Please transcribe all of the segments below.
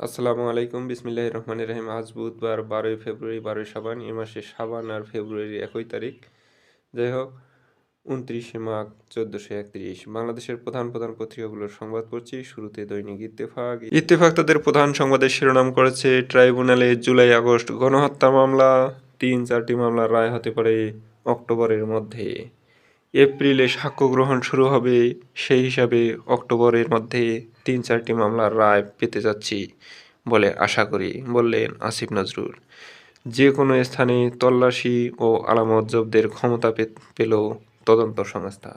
আসসালামু আলাইকুম বিসমিল্লাহ রহমান রহিম। আজ বুধবার বারোই ফেব্রুয়ারি, বারোই সাবান এ মাসে সাবান আর ফেব্রুয়ারি একই তারিখ। যাই হোক, উনত্রিশে মাঘ, চোদ্দোশো একত্রিশ। বাংলাদেশের প্রধান প্রধান পত্রিকাগুলোর সংবাদ পড়ছি। শুরুতে দৈনিক ইত্তেফাক। ইত্তেফাক তাদের প্রধান সংবাদের শিরোনাম করেছে। ট্রাইব্যুনালে জুলাই আগস্ট গণহত্যা মামলা। তিন, চারটি মামলার রায় হতে পারে অক্টোবরের মধ্যে। এপ্রিলে সাক্ষ্য গ্রহণ শুরু হবে সেই হিসাবে অক্টোবরের মধ্যে। তিন চারটি মামলার রায় পেতে যাচ্ছি বলে আশা করি, বললেন আসিফ নজরুল। যে কোনো স্থানে তল্লাশি ও আলামত জব্দের ক্ষমতা পেল তদন্ত সংস্থা।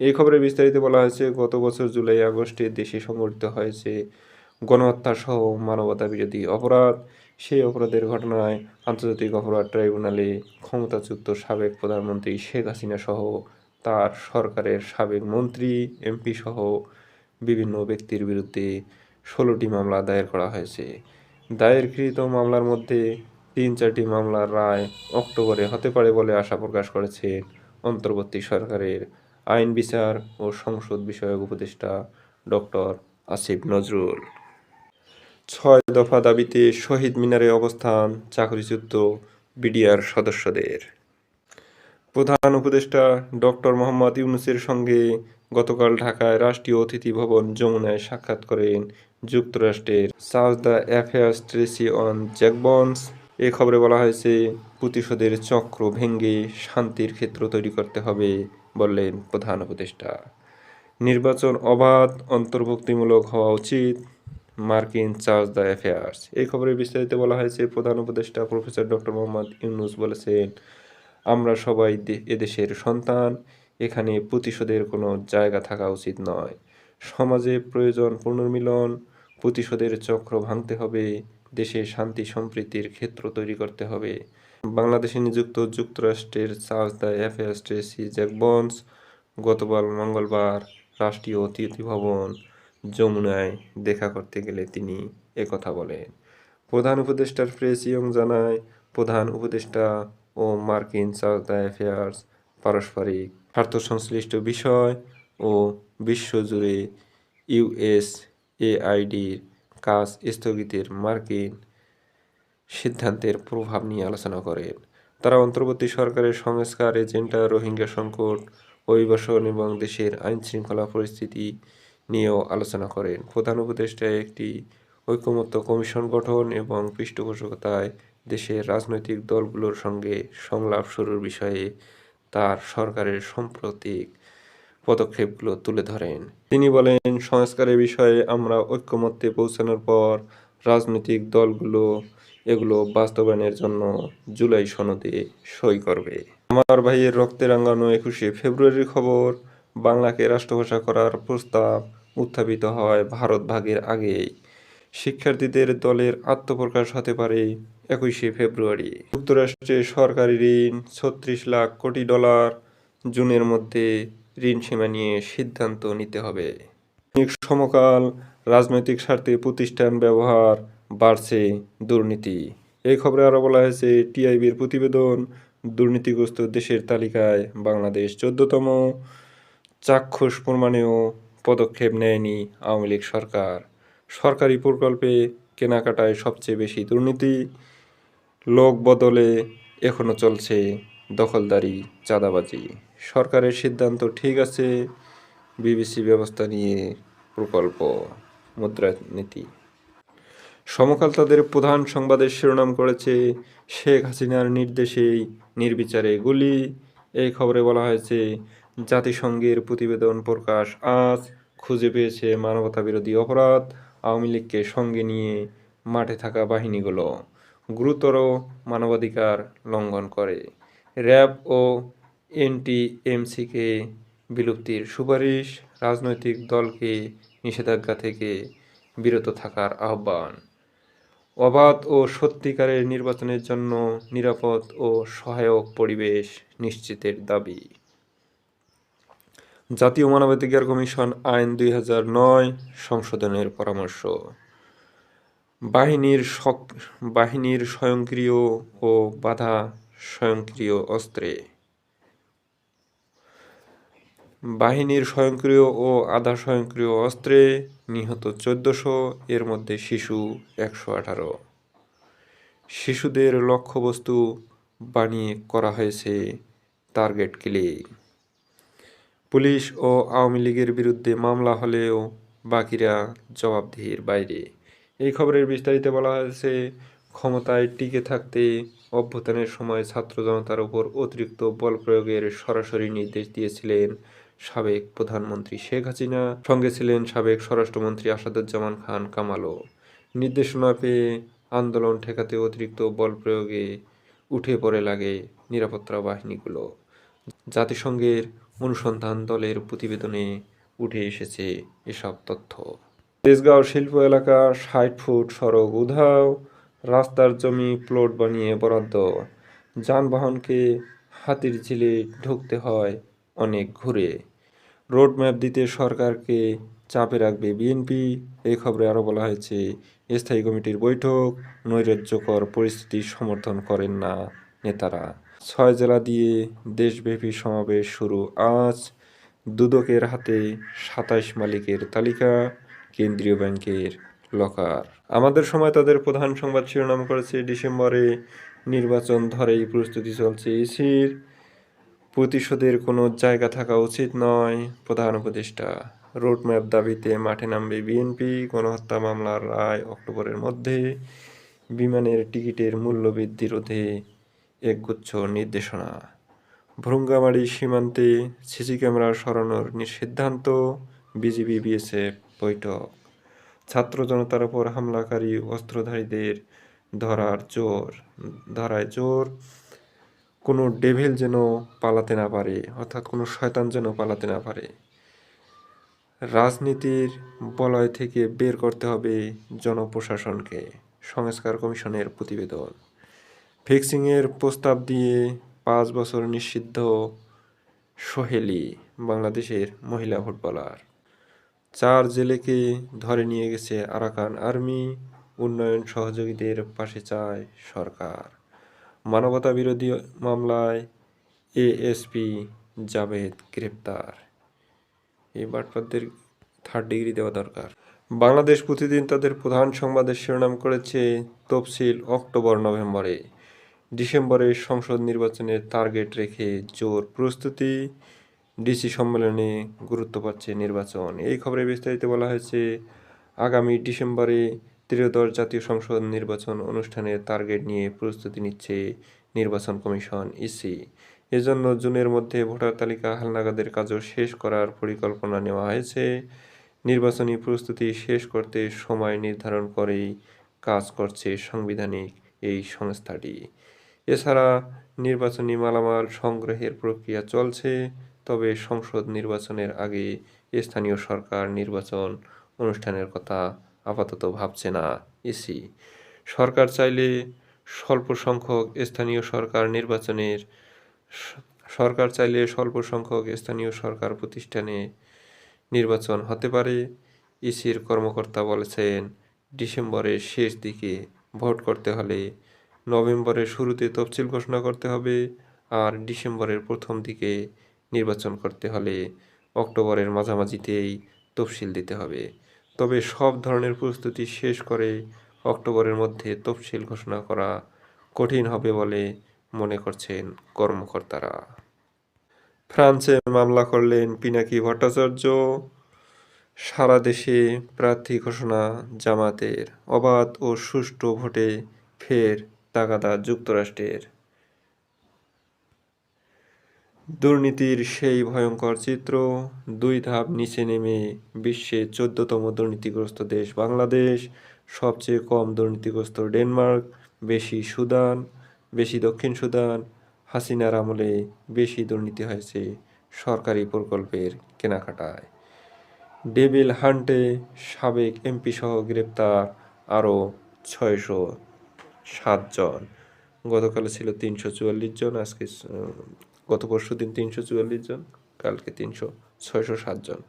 এই খবরে বিস্তারিত বলা হয়েছে, গত বছর জুলাই, আগস্টে দেশে সংঘটিত হয়েছে গণহত্যা সহ মানবতা বিরোধী অপরাধ। সেই অপরাধের ঘটনায় আন্তর্জাতিক অপরাধ ট্রাইব্যুনালে ক্ষমতাচ্যুত সাবেক প্রধানমন্ত্রী শেখ হাসিনা সহ তার সরকারের সাবেক মন্ত্রী, এমপি সহ বিভিন্ন ব্যক্তির বিরুদ্ধে ষোলোটি মামলা দায়ের করা হয়েছে। দায়েরকৃত মামলার মধ্যে তিন চারটি মামলার রায় অক্টোবরে হতে পারে বলে আশা প্রকাশ করেছেন অন্তর্বর্তী সরকারের আইন বিচার ও সংসদ বিষয়ক উপদেষ্টা ডক্টর আসিফ নজরুল। ছয় দফা দাবিতে শহীদ মিনারে অবস্থান চাকরিচ্যুত বিডিআর সদস্যদের। প্রধান উপদেষ্টা ডক্টর মোহাম্মদ ইউনুসের সঙ্গে গতকাল ঢাকায় রাষ্ট্রীয় অতিথি ভবন যমুনায় সাক্ষাৎ করেন যুক্তরাষ্ট্রের south the affairs Tracey Ann Jacobson. এ খবরে বলা হয়েছে, প্রতিশোধের চক্র ভেঙে শান্তির ক্ষেত্র তৈরি করতে হবে বললেন প্রধান উপদেষ্টা। নির্বাচন অবাধ, অন্তর্ভুক্তিমূলক হওয়া উচিত, মার্কিন চার্জ দ্য অ্যাফেয়ার্স। এই খবরে বিস্তারিত বলা হয়েছে, প্রধান উপদেষ্টা প্রফেসর ডক্টর মোহাম্মদ ইউনুস বলেছেন, আমরা সবাই এদেশের সন্তান এখানে প্রতিশোধের কোনো জায়গা থাকা উচিত নয়। সমাজে প্রয়োজন পুনর্মিলন, প্রতিশোধের চক্র ভাঙতে হবে, দেশে শান্তি সম্প্রীতির ক্ষেত্র তৈরি করতে হবে। বাংলাদেশে নিযুক্ত যুক্তরাষ্ট্রের চার্জ দ্য ট্রেসি জ্যাকবন্স গতকাল মঙ্গলবার রাষ্ট্রীয় অতিথি ভবন যমুনায় দেখা করতে গেলে তিনি একথা বলেন। প্রধান উপদেষ্টার প্রেস ইয়ং জানায়, প্রধান উপদেষ্টা ও মার্কিন চার্জ দ্য অ্যাফেয়ার্স পারস্পরিক স্বার্থ সংশ্লিষ্ট বিষয় ও বিশ্বজুড়ে ইউএস এআইডির কাজ স্থগিতের মার্কিন সিদ্ধান্তের প্রভাব নিয়ে আলোচনা করেন। তারা অন্তর্বর্তী সরকারের সংস্কার এজেন্ডা, রোহিঙ্গা সংকট, অভিবাসন এবং দেশের আইন শৃঙ্খলা পরিস্থিতি নিয়েও আলোচনা করেন। প্রধান উপদেষ্টা একটি ঐকমত্য কমিশন গঠন এবং পৃষ্ঠপোষকতায় দেশের রাজনৈতিক দলগুলোর সঙ্গে সংলাপ শুরুর বিষয়ে তার সরকারের সাম্প্রতিক পদক্ষেপগুলো তুলে ধরেন। তিনি বলেন, সংস্কারের বিষয়ে আমরা ঐক্যমত্যে পৌঁছানোর পর রাজনৈতিক দলগুলো এগুলো বাস্তবায়নের জন্য জুলাই সনদে সই করবে। আমার ভাইয়ের রক্তে রাঙানো একুশে ফেব্রুয়ারির খবর, বাংলাকে রাষ্ট্রভাষা করার প্রস্তাব উত্থাপিত হয় ভারত ভাগের আগেই। শিক্ষার্থীদের দলের আত্মপ্রকাশ হতে পারে একুশে ফেব্রুয়ারি। যুক্তরাষ্ট্রে সরকারি ঋণ, ছত্রিশ লাখ কোটি ডলার, জুনের মধ্যে ঋণ সীমা নিয়ে সিদ্ধান্ত নিতে হবে। সমকাল, রাজনৈতিক স্বার্থে প্রতিষ্ঠান ব্যবহার বাড়ছে দুর্নীতি। এই খবরে আরও বলা হয়েছে, টিআইবির প্রতিবেদন দুর্নীতিগ্রস্ত দেশের তালিকায় বাংলাদেশ চোদ্দতম। চাক্ষুষ প্রমাণেও পদক্ষেপ নেয়নি আওয়ামী লীগ সরকার। সরকারি প্রকল্পে কেনাকাটায় সবচেয়ে বেশি দুর্নীতি। লোক বদলে এখনও চলছে দখলদারি, চাঁদাবাজি। সরকারের সিদ্ধান্ত ঠিক আছে, বিবিসি ব্যবস্থা নিয়ে প্রকল্প, মুদ্রানীতি। সমকাল তাদের প্রধান সংবাদের শিরোনাম করেছে শেখ হাসিনার নির্দেশেই নির্বিচারে গুলি। এই খবরে বলা হয়েছে, জাতিসংঘের প্রতিবেদন প্রকাশ আজ, খুঁজে পেয়েছে মানবতা বিরোধী অপরাধ আওয়ামী লীগকে সঙ্গে নিয়ে মাঠে থাকা বাহিনীগুলো। গুরুতর মানবাধিকার লঙ্ঘন করে। র্যাব ও এনটিএমসিকে বিলুপ্তির সুপারিশ রাজনৈতিক দলকে নিষেধাজ্ঞা থেকে বিরত থাকার আহ্বান। অবাধ ও সত্যিকারের নির্বাচনের জন্য নিরাপদ ও সহায়ক পরিবেশ নিশ্চিতের দাবি। জাতীয় মানবাধিকার কমিশন আইন দুই হাজার নয় সংশোধনের পরামর্শ। বাহিনীর বাহিনীর স্বয়ংক্রিয় ও বাধা স্বয়ংক্রিয় অস্ত্রে। বাহিনীর স্বয়ংক্রিয় ও আধা স্বয়ংক্রিয় অস্ত্রে নিহত চোদ্দশো, এর মধ্যে শিশু একশো আঠারো। শিশুদের লক্ষ্যবস্তু বানিয়ে করা হয়েছে টার্গেট কিলিং। পুলিশ ও আওয়ামী লীগের বিরুদ্ধে মামলা হলেও বাকিরা জবাবদিহির বাইরে। এই খবরের বিস্তারিত বলা হয়েছে, ক্ষমতায় টিকে থাকতে অভ্যুত্থানের সময় ছাত্র জনতার উপর অতিরিক্ত বল প্রয়োগের সরাসরি নির্দেশ দিয়েছিলেন সাবেক প্রধানমন্ত্রী শেখ হাসিনা। সঙ্গে ছিলেন সাবেক স্বরাষ্ট্রমন্ত্রী আসাদুজ্জামান খান কামালও। নির্দেশনা পেয়ে আন্দোলন ঠেকাতে অতিরিক্ত বল প্রয়োগে উঠে পড়ে লাগে নিরাপত্তা বাহিনীগুলো। জাতিসংঘের অনুসন্ধান দলের প্রতিবেদনে উঠে এসেছে এসব তথ্য। তেজগাঁও শিল্প এলাকা, ষাট ফুট সড়ক উধাও, রাস্তার জমি প্লট বানিয়ে বরাদ্দ। যানবাহনকে হাতির ঝিলে ঢুকতে হয় অনেক ঘুরে। রোড ম্যাপ দিতে সরকারকে চাপে রাখবে বিএনপি। এই খবরে আরও বলা হয়েছে, স্থায়ী কমিটির বৈঠক, নৈরাজ্যকর পরিস্থিতি সমর্থন করেন না নেতারা। ছয় জেলা দিয়ে দেশব্যাপী সমাবেশ শুরু আজ। দুদকের হাতে সাতাইশ মালিকের তালিকা। কেন্দ্রীয় ব্যাংকের লকার আমাদের সময় তাদের প্রধান সংবাদ শিরোনাম করেছে ডিসেম্বরে নির্বাচন ধরেই প্রস্তুতি চলছে। ইসির প্রতিশোধের কোনো জায়গা থাকা উচিত নয়, প্রধান উপদেষ্টা। রোডম্যাপ দাবিতে মাঠে নামবে বিএনপি। গণহত্যা মামলার রায় অক্টোবরের মধ্যে। বিমানের টিকিটের মূল্য বৃদ্ধি রোধে একগুচ্ছ নির্দেশনা। ভ্রুঙ্গামারি সীমান্তে সিসি ক্যামেরা সরানোর সিদ্ধান্ত বিজিবি, বিএসএফ বৈঠক। ছাত্র জনতার উপর হামলাকারী অস্ত্রধারীদের ধরার জোর। ধরায় জোর, কোনো ডেভিল যেন পালাতে না পারে, অর্থাৎ কোনো শয়তান যেন পালাতে না পারে। রাজনীতির বলয় থেকে বের করতে হবে জনপ্রশাসনকে, সংস্কার কমিশনের প্রতিবেদন। ফিক্সিংয়ের প্রস্তাব দিয়ে পাঁচ বছর নিষিদ্ধ সোহেলি, বাংলাদেশের মহিলা ফুটবলার। চার জেলেকে ধরে নিয়ে গেছে আরাকান আর্মি, উন্নয়ন সহযোগীদের পাশে চায় সরকার। মানবতা বিরোধী মামলায় এএসপি জাভেদ গ্রেপ্তার। এই বাটপারদের থার্ড ডিগ্রি দেওয়া দরকার। বাংলাদেশ প্রতিদিন তাদের প্রধান সংবাদের শিরোনাম করেছে তফসিল অক্টোবর নভেম্বরে। ডিসেম্বরে সংসদ নির্বাচনের টার্গেট রেখে জোর প্রস্তুতি। ডিসি সম্মেলনে গুরুত্ব পাচ্ছে নির্বাচন। এই খবরে বিস্তারিত বলা হয়েছে, আগামী ডিসেম্বরে ত্রয়োদশ জাতীয় সংসদ নির্বাচন অনুষ্ঠানের টার্গেট নিয়ে প্রস্তুতি নিচ্ছে নির্বাচন কমিশন ইসি। এজন্য জুনের মধ্যে ভোটার তালিকা হালনাগাদের কাজও শেষ করার পরিকল্পনা নেওয়া হয়েছে। নির্বাচনী প্রস্তুতি শেষ করতে সময় নির্ধারণ করেই কাজ করছে সাংবিধানিক এই সংস্থাটি। এছাড়া নির্বাচনী মালামাল সংগ্রহের প্রক্রিয়া চলছে। তবে সংসদ নির্বাচনের আগে স্থানীয় সরকার নির্বাচন অনুষ্ঠানের কথা আপাতত ভাবছে না ইসি। সরকার চাইলে স্বল্প সংখ্যক স্থানীয় সরকার নির্বাচনের সরকার চাইলে স্বল্প সংখ্যক স্থানীয় সরকার প্রতিষ্ঠানে নির্বাচন হতে পারে, ইসির কর্মকর্তা বলেছেন। ডিসেম্বরের শেষ দিকে ভোট করতে হলে নভেম্বরের শুরুতে তফসিল ঘোষণা করতে হবে আর ডিসেম্বরের প্রথম দিকে নির্বাচন করতে হলে অক্টোবরের মাঝামাঝিতেই তফসিল দিতে হবে। তবে সব ধরনের প্রস্তুতি শেষ করে অক্টোবরের মধ্যে তফসিল ঘোষণা করা কঠিন হবে বলে মনে করছেন কর্মকর্তারা। ফ্রান্সে মামলা করলেন পিনাকি ভট্টাচার্য। সারা দেশে প্রার্থী ঘোষণা, জামাতের অবাধ ও সুষ্ঠু ভোটে ফের তাগাদা যুক্তরাষ্ট্রের। দুর্নীতির সেই ভয়ঙ্কর চিত্র, দুই ধাপ নিচে নেমে বিশ্বের চোদ্দতম দুর্নীতিগ্রস্ত দেশ বাংলাদেশ, সবচেয়ে কম দুর্নীতিগ্রস্ত ডেনমার্ক, বেশি সুদান, বেশি দক্ষিণ সুদান, হাসিনার আমলে বেশি দুর্নীতি হয়েছে সরকারি প্রকল্পের কেনাকাটায়। ডেভিল হান্টে সাবেক এমপি সহ গ্রেপ্তার আরও ছয়শো সাতজন। গতকাল ছিল তিনশো চুয়াল্লিশ জন, আজকে গত পরশু দিন তিনশো চুয়াল্লিশ জন, কালকে তিনশো ছয়শো সাতজন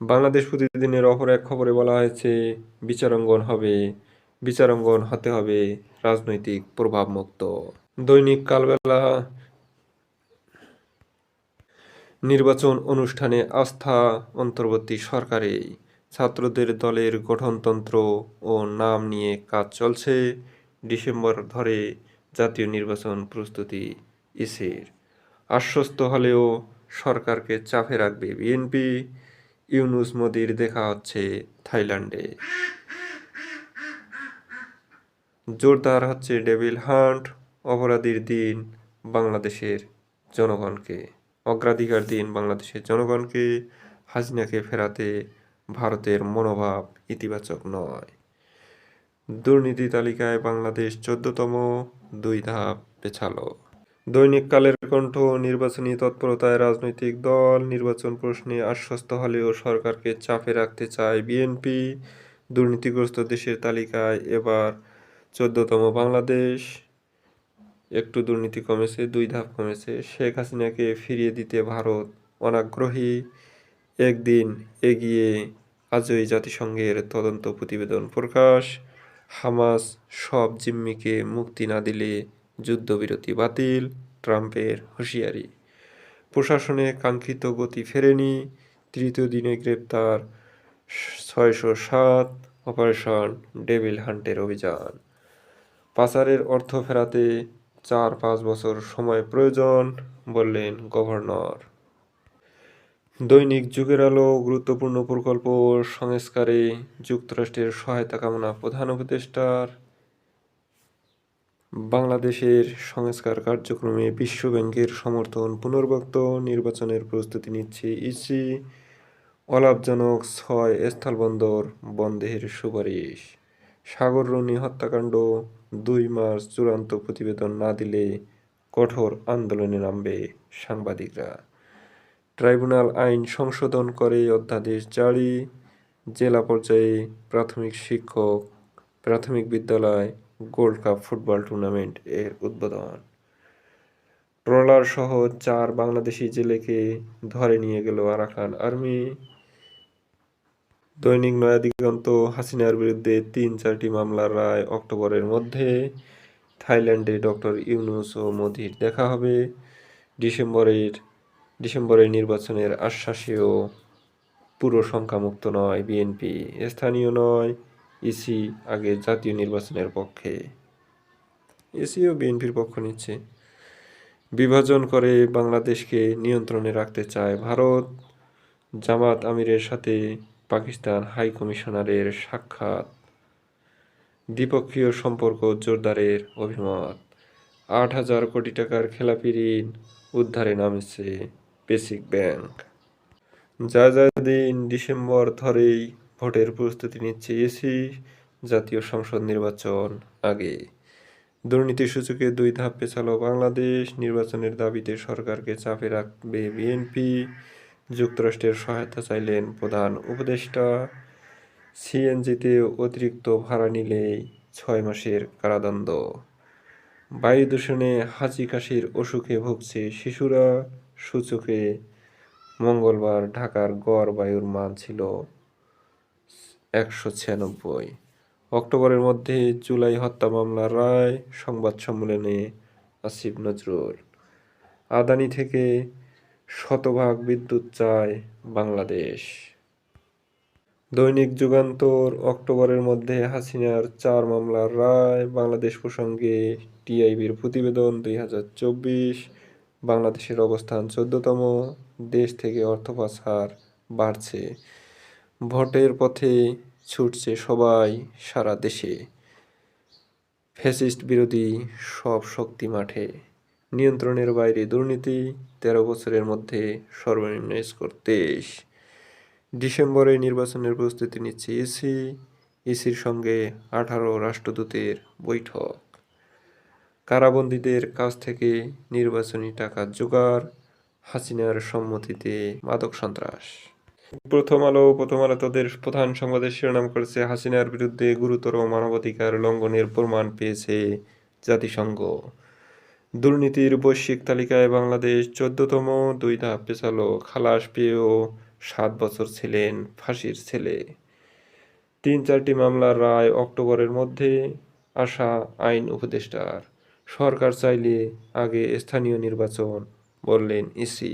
বাংলাদেশ প্রতিদিনের অপর এক খবরে বলা হয়েছে, বিচারাঙ্গন হবে, বিচারাঙ্গন হতে হবে রাজনৈতিক প্রভাবমুক্ত। দৈনিক কালবেলা নির্বাচন অনুষ্ঠানে আস্থা অন্তর্বর্তী সরকারে ছাত্রদের দলের গঠনতন্ত্র ও নাম নিয়ে কাজ চলছে। ডিসেম্বর ধরে জাতীয় নির্বাচন প্রস্তুতি ইসির আশ্বস্ত হলেও সরকারকে চাপে রাখবে বিএনপি। ইউনুস মোদির দেখা হচ্ছে থাইল্যান্ডে। জোরদার হচ্ছে ডেভিল হান্ট, অপরাধীর দিন বাংলাদেশের জনগণকে। অগ্রাধিকার দিন বাংলাদেশের জনগণকে। হাসিনাকে ফেরাতে ভারতের মনোভাব ইতিবাচক নয়। দুর্নীতি তালিকায় বাংলাদেশ চোদ্দতম, দুই ধাপ পেছালো। দৈনিক কালের কণ্ঠ, নির্বাচনী তৎপরতায় রাজনৈতিক দল, নির্বাচন প্রশ্নে আশ্বস্ত হলেও সরকারকে চাপে রাখতে চায় বিএনপি। দুর্নীতিগ্রস্ত দেশের তালিকায় এবার চোদ্দতম বাংলাদেশ। একটু দুর্নীতি কমেছে, দুই ধাপ কমেছে। শেখ হাসিনাকে ফিরিয়ে দিতে ভারত অনাগ্রহী। একদিন এগিয়ে আজই জাতিসংঘের তদন্ত প্রতিবেদন প্রকাশ। হামাস সব জিম্মিকে মুক্তি না দিলে যুদ্ধবিরতি বাতিল ট্রাম্পের হুঁশিয়ারি। প্রশাসনে কাঙ্ক্ষিত গতি ফেরেনি, তৃতীয় দিনে গ্রেপ্তার ছয়শো সাত অপারেশন ডেভিল হান্টের অভিযান। পাচারের অর্থ ফেরাতে চার পাঁচ বছর সময় প্রয়োজন, বললেন গভর্নর। দৈনিক যুগের আলো, গুরুত্বপূর্ণ প্রকল্প, সংস্কারে যুক্তরাষ্ট্রের সহায়তা কামনা প্রধান উপদেষ্টার। বাংলাদেশের সংস্কার কার্যক্রমে বিশ্ব ব্যাংকের সমর্থন পুনর্ভুক্ত নির্বাচনের প্রস্তুতি নিচ্ছে ইসি। অলাভজনক ছয় স্থলবন্দর বন্ধের সুপারিশ। সাগর সাগররুনি হত্যাকাণ্ড, দুই মার্চ চূড়ান্ত প্রতিবেদন না দিলে কঠোর আন্দোলনে নামবে সাংবাদিকরা। ট্রাইব্যুনাল আইন সংশোধন করে অধ্যাদেশ জারি। জেলা পর্যায়ে প্রাথমিক শিক্ষক, প্রাথমিক বিদ্যালয়, গোল্ড কাপ ফুটবল টুর্নামেন্ট এর উদ্বোধন। ট্রলার সহ চার বাংলাদেশি জেলেকে ধরে নিয়ে গেল আরাকান আর্মি। দৈনিক নয়াদিগন্ত হাসিনার বিরুদ্ধে তিন চারটি মামলার রায় অক্টোবরের মধ্যে। থাইল্যান্ডে ডক্টর ইউনুস ও মোদির দেখা হবে। ডিসেম্বরের ডিসেম্বরের নির্বাচনের আশ্বাসেও পুরো সংখ্যামুক্ত নয়, বিএনপি। স্থানীয় নয়, ইসি আগে জাতীয় নির্বাচনের পক্ষে। ইসিও বিএনপির পক্ষ নিচ্ছে। বিভাজন করে বাংলাদেশকে নিয়ন্ত্রণে রাখতে চায় ভারত। জামাত আমিরের সাথে পাকিস্তান হাই কমিশনারের সাক্ষাৎ। দ্বিপক্ষীয় সম্পর্ক জোরদারের অভিমত। আট হাজার কোটি টাকার খেলাপি ঋণ উদ্ধারে নামেছে বেসিক ব্যাংক। যা যা দিন ডিসেম্বর ধরেই ভোটের প্রস্তুতি নিচ্ছে এসি, জাতীয় সংসদ নির্বাচন আগে। দুর্নীতি সূচকে দুই ধাপ পেছালো বাংলাদেশ, নির্বাচনের দাবিতে সরকারকে চাপে রাখবে বিএনপি, যুক্তরাষ্ট্রের সহায়তা চাইলেন প্রধান উপদেষ্টা। সিএনজিতে অতিরিক্ত ভাড়া নিলেই ছয় মাসের কারাদণ্ড। বায়ু দূষণে হাঁচি কাশির অসুখে ভুগছে শিশুরা। সূচকে মঙ্গলবার ঢাকার গড় বায়ুর মান ছিল একশো ছিয়ানব্বই। অক্টোবরের মধ্যে জুলাই হত্যা মামলার রায় সংবাদ সম্মেলনে আসিফ নজরুল। আদানি থেকে শতভাগ বিদ্যুৎ চায় বাংলাদেশ। দৈনিক যুগান্তর অক্টোবরের মধ্যে হাসিনার চার মামলার রায় বাংলাদেশ প্রসঙ্গে টিআইবির প্রতিবেদন দুই হাজার চব্বিশ বাংলাদেশের অবস্থান। চোদ্দতম দেশ থেকে অর্থ পাচার বাড়ছে। ভোটের পথে ছুটছে সবাই সারা দেশে। ফ্যাসিস্ট বিরোধী সব শক্তি মাঠে। নিয়ন্ত্রণের বাইরে দুর্নীতি তেরো বছরের মধ্যে সর্বনিম্ন স্কোর তেইশ। ডিসেম্বরে নির্বাচনের প্রস্তুতি নিচ্ছে ইসি। ইসির সঙ্গে আঠারো রাষ্ট্রদূতের বৈঠক। কারাবন্দীদের কাছ থেকে নির্বাচনী টাকা জোগাড়, হাসিনার সম্মতিতে মাদক সন্ত্রাস। প্রথম আলো প্রথম আলো তাদের প্রধান সংবাদের শিরোনাম করেছে, হাসিনার বিরুদ্ধে গুরুতর মানবাধিকার লঙ্ঘনের প্রমাণ পেয়েছে জাতিসংঘ। দুর্নীতির বৈশ্বিক তালিকায় বাংলাদেশ চোদ্দতম, দুই ধাপ পেছালো, খালাস পেয়েও সাত বছর ছিলেন ফাঁসির ছেলে। তিন চারটি মামলার রায় অক্টোবরের মধ্যে আসা আইন উপদেষ্টার। সরকার চাইলে আগে স্থানীয় নির্বাচন বললেন ইসি।